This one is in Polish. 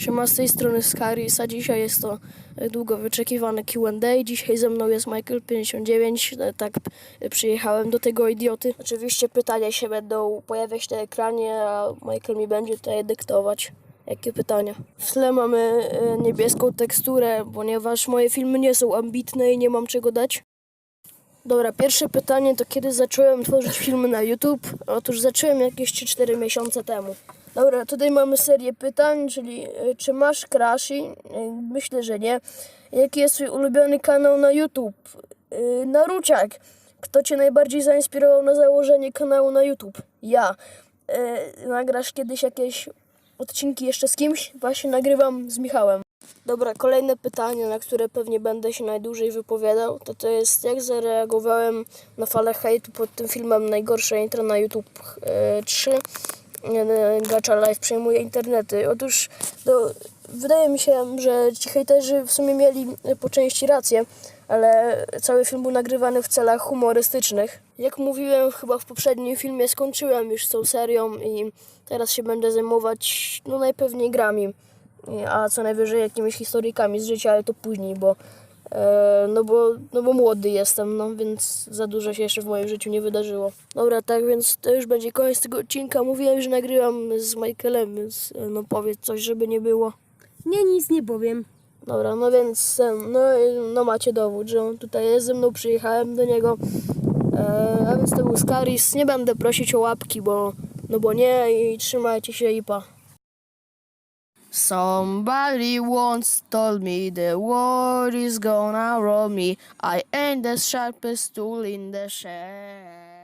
Siema, z tej strony Skaris, a dzisiaj jest to e, długo wyczekiwane Q&A. Dzisiaj ze mną jest Michael59, e, tak e, przyjechałem do tego idioty. Oczywiście pytania się będą pojawiać na ekranie, a Michael mi będzie tutaj dyktować. Jakie pytania? W tle mamy niebieską teksturę, ponieważ moje filmy nie są ambitne i nie mam czego dać. Dobra, pierwsze pytanie to kiedy zacząłem tworzyć filmy na YouTube? Otóż zacząłem jakieś 3-4 miesiące temu. Dobra, tutaj mamy serię pytań, czyli y, czy masz crush? Y, Myślę, że nie. Jaki jest twój ulubiony kanał na YouTube? Y, Naruciak. Kto cię najbardziej zainspirował na założenie kanału na YouTube? Ja. Nagrasz kiedyś jakieś odcinki jeszcze z kimś? Właśnie nagrywam z Michałem. Dobra, kolejne pytanie, na które pewnie będę się najdłużej wypowiadał, to to jest jak zareagowałem na falę hejtu pod tym filmem Najgorsze intro na YouTube e, 3. E, Gacza Live przejmuje internety. Otóż to, wydaje mi się, że ci hejterzy w sumie mieli po części rację, ale cały film był nagrywany w celach humorystycznych. Jak mówiłem chyba w poprzednim filmie, skończyłem już z tą serią i teraz się będę zajmować no najpewniej grami a co najwyżej jakimiś historyjkami z życia, ale to później, bo, no bo, no bo młody jestem, no więc za dużo się jeszcze w moim życiu nie wydarzyło. Dobra, tak więc to już będzie koniec tego odcinka. Mówiłem, że nagrywam z Michaelem, więc e, no powiedz coś, żeby nie było. Nie, nic nie powiem. Dobra, no więc e, no, no macie dowód, że on tutaj jest ze mną, przyjechałem do niego, e, a więc to był Skaris. Nie będę prosić o łapki, bo no bo nie i trzymajcie się i pa. Somebody once told me the world is gonna roll me. I ain't the sharpest tool in the shed.